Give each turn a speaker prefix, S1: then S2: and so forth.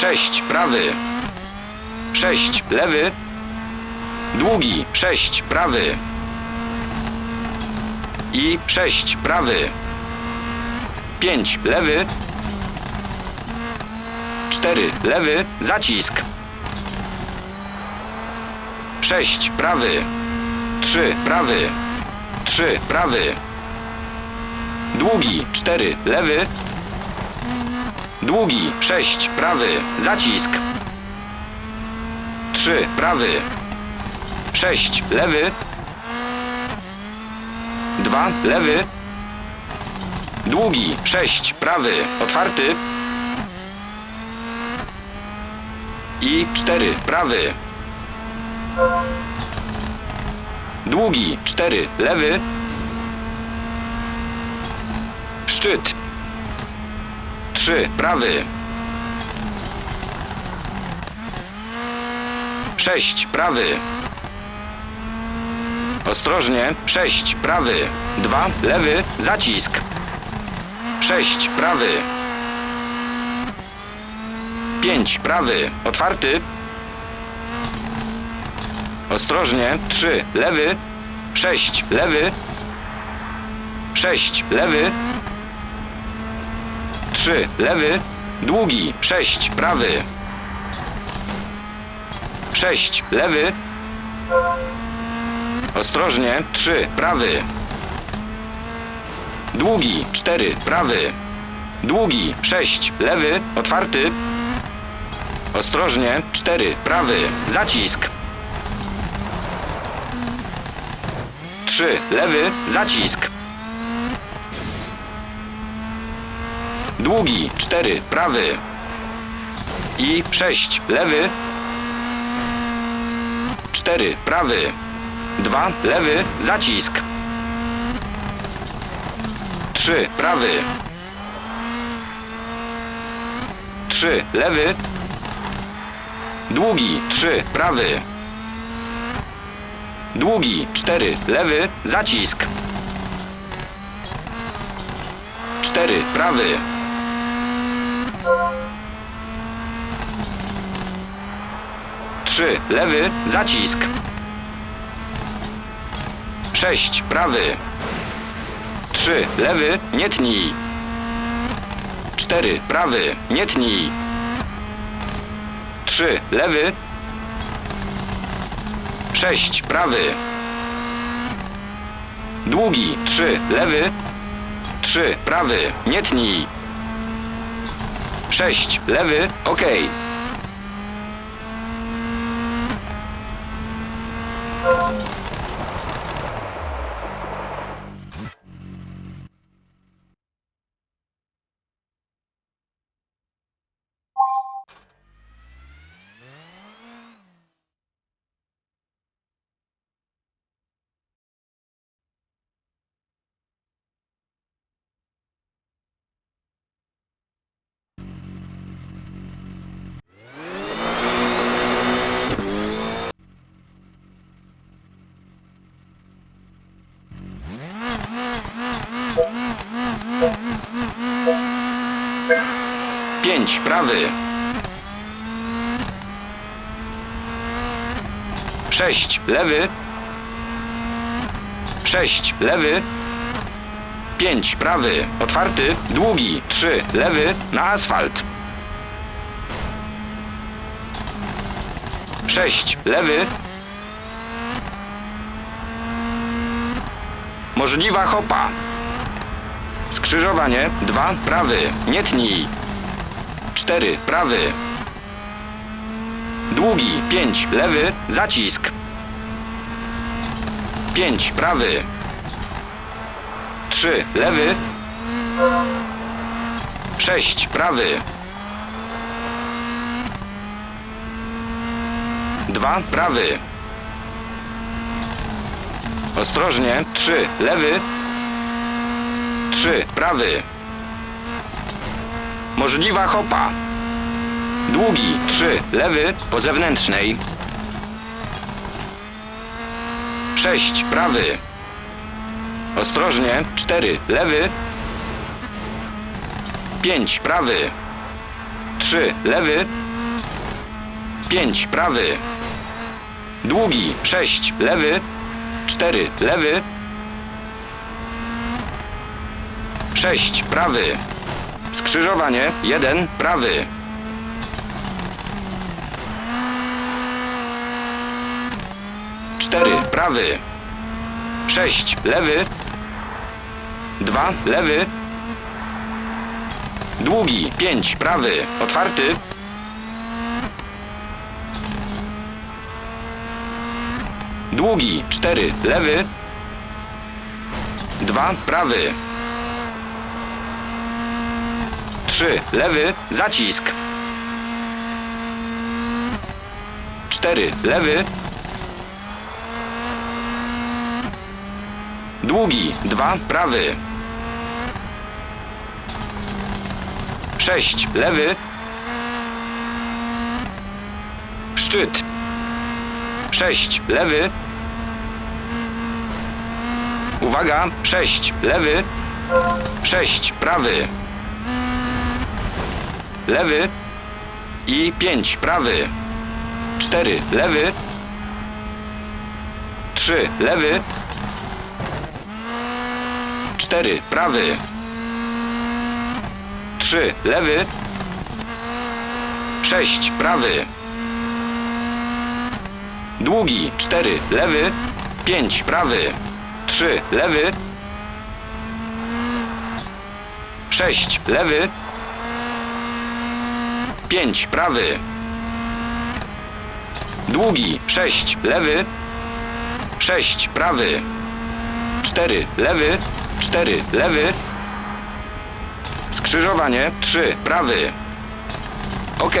S1: sześć, prawy. Sześć, lewy. Długi, sześć, prawy. I sześć, prawy. Pięć, lewy. Cztery, lewy, zacisk. Sześć, prawy. Trzy, prawy. Trzy, prawy. Długi, cztery, lewy. Długi, sześć, prawy, zacisk. Trzy, prawy. Sześć, lewy. Dwa, lewy. Długi, sześć, prawy, otwarty. I cztery, prawy. Długi, cztery, lewy. Szczyt. Trzy, prawy. Sześć, prawy. Ostrożnie. Sześć, prawy. Dwa, lewy, zacisk. Sześć, prawy. Pięć, prawy. Otwarty. Ostrożnie. Trzy, lewy. Sześć, lewy. Sześć, lewy. Trzy, lewy. Długi. Sześć, prawy. Sześć, lewy. Ostrożnie. Trzy, prawy. Długi. Cztery, prawy. Długi. Sześć, lewy. Otwarty. Ostrożnie. Cztery, prawy. Zacisk. Trzy, lewy. Zacisk. Długi. Cztery, prawy. I sześć, lewy. Cztery, prawy. Dwa, lewy, zacisk. Trzy, prawy. Trzy, lewy. Długi, trzy, prawy. Długi, cztery, lewy, zacisk. Cztery, prawy. Trzy, lewy, zacisk. Sześć, prawy. Trzy, lewy, nie tnij. Cztery, prawy, nie tnij. Trzy, lewy. Sześć, prawy. Długi, trzy, lewy. Trzy, prawy, nie tnij. Sześć, lewy, okej. Prawy. Sześć, lewy. Sześć, lewy. Pięć, prawy. Otwarty. Długi. Trzy, lewy. Na asfalt. Sześć, lewy. Możliwa hopa. Skrzyżowanie. Dwa, prawy. Nie tnij. Cztery, prawy. Długi, pięć, lewy, zacisk. Pięć, prawy. Trzy, lewy. Sześć, prawy. Dwa, prawy. Ostrożnie, trzy, lewy. Trzy, prawy. Możliwa hopa. Długi, trzy, lewy, po zewnętrznej. Sześć, prawy. Ostrożnie, cztery, lewy. Pięć, prawy. Trzy, lewy. 5 prawy. Długi 6 lewy. 4 lewy. 6 prawy. Skrzyżowanie 1 prawy. Cztery prawy. Sześć lewy. Dwa lewy. Długi pięć prawy. Otwarty. Długi cztery lewy. Dwa prawy. Trzy lewy. Zacisk. Cztery lewy. Długi, dwa, prawy. Sześć, lewy. Szczyt. Sześć, lewy. Uwaga, sześć, lewy. Sześć, prawy. Lewy. I pięć, prawy. Cztery, lewy. Trzy, lewy. Cztery, prawy. Trzy, lewy. Sześć, prawy. Długi, cztery, lewy. Pięć, prawy. Trzy, lewy. Sześć, lewy. 5, prawy. Długi, 6, lewy. 6, prawy. 4, lewy. 4, lewy. Skrzyżowanie, 3, prawy. OK.